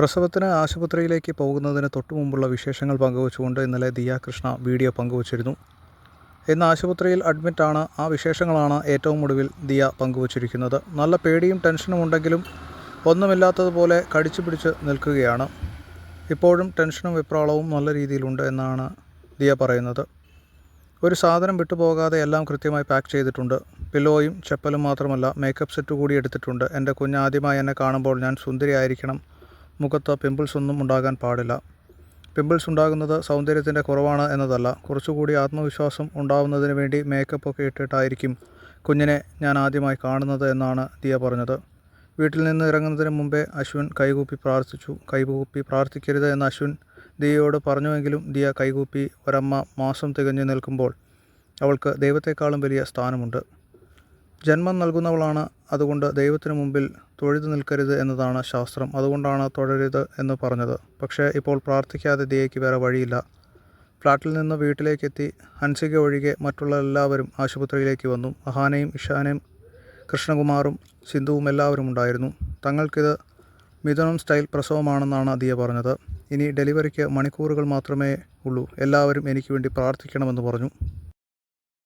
പ്രസവത്തിന് ആശുപത്രിയിലേക്ക് പോകുന്നതിന് തൊട്ടു മുമ്പുള്ള വിശേഷങ്ങൾ പങ്കുവച്ചുകൊണ്ട് ഇന്നലെ ദിയ കൃഷ്ണ വീഡിയോ പങ്കുവച്ചിരുന്നു. ഇന്ന് ആശുപത്രിയിൽ അഡ്മിറ്റാണ് ആ വിശേഷങ്ങളാണ് ഏറ്റവും ഒടുവിൽ ദിയ പങ്കുവച്ചിരിക്കുന്നത്. നല്ല പേടിയും ടെൻഷനും ഉണ്ടെങ്കിലും ഒന്നുമില്ലാത്തതുപോലെ കടിച്ചു പിടിച്ച് നിൽക്കുകയാണ്. ഇപ്പോഴും ടെൻഷനും വിപ്രാളവും നല്ല രീതിയിലുണ്ട് എന്നാണ് ദിയ പറയുന്നത്. ഒരു സാധനം വിട്ടുപോകാതെ എല്ലാം കൃത്യമായി പാക്ക് ചെയ്തിട്ടുണ്ട്. പില്ലോയും ചെപ്പലും മാത്രമല്ല മേക്കപ്പ് സെറ്റ് കൂടി എടുത്തിട്ടുണ്ട്. എന്റെ കുഞ്ഞ് ആദ്യമായി എന്നെ കാണുമ്പോൾ ഞാൻ സുന്ദരിയായിരിക്കണം. മുഖത്ത് പിമ്പിൾസ് ഒന്നും ഉണ്ടാകാൻ പാടില്ല. പിമ്പിൾസ് ഉണ്ടാകുന്നത് സൗന്ദര്യത്തിന്റെ കുറവാണ് എന്നതല്ല. കുറച്ചുകൂടി ആത്മവിശ്വാസം ഉണ്ടാവുന്നതിന് വേണ്ടി മേക്കപ്പ് ഒക്കെ ഇട്ടിട്ടായിരിക്കും കുഞ്ഞിനെ ഞാൻ ആദ്യമായി കാണുന്നത് എന്നാണ് ദിയ പറഞ്ഞത്. വീട്ടിൽ നിന്ന് ഇറങ്ങുന്നതിന് മുമ്പേ അശ്വിൻ കൈകൂപ്പി പ്രാർത്ഥിച്ചു. കൈകൂപ്പി പ്രാർത്ഥിക്കരുത് എന്ന് അശ്വിൻ ദിയയോട് പറഞ്ഞുവെങ്കിലും ദിയ കൈകൂപ്പി ഒരമ്മ മാസം തികഞ്ഞു നിൽക്കുമ്പോൾ അവൾക്ക് ദൈവത്തെക്കാളും വലിയ സ്ഥാനമുണ്ട്. ജന്മം നൽകുന്നവളാണ്. അതുകൊണ്ട് ദൈവത്തിനു മുമ്പിൽ തൊഴുതു നിൽക്കരുത് എന്നതാണ് ശാസ്ത്രം. അതുകൊണ്ടാണ് തൊഴരുത് എന്ന് പറഞ്ഞത്. പക്ഷേ ഇപ്പോൾ പ്രാർത്ഥിക്കാതെ ദിയയ്ക്ക് വേറെ വഴിയില്ല. ഫ്ലാറ്റിൽ നിന്ന് വീട്ടിലേക്കെത്തി ഹൻസിക ഒഴികെ മറ്റുള്ള എല്ലാവരും ആശുപത്രിയിലേക്ക് വന്നു. അഹാനയും ഇഷാനയും കൃഷ്ണകുമാറും സിന്ധുവും എല്ലാവരും ഉണ്ടായിരുന്നു. തങ്ങൾക്കിത് മിഥുനം സ്റ്റൈൽ പ്രസവമാണെന്നാണ് ദിയ പറഞ്ഞത്. ഇനി ഡെലിവറിക്ക് മണിക്കൂറുകൾ മാത്രമേ ഉള്ളൂ. എല്ലാവരും എനിക്ക് വേണ്ടി പ്രാർത്ഥിക്കണമെന്ന് പറഞ്ഞു.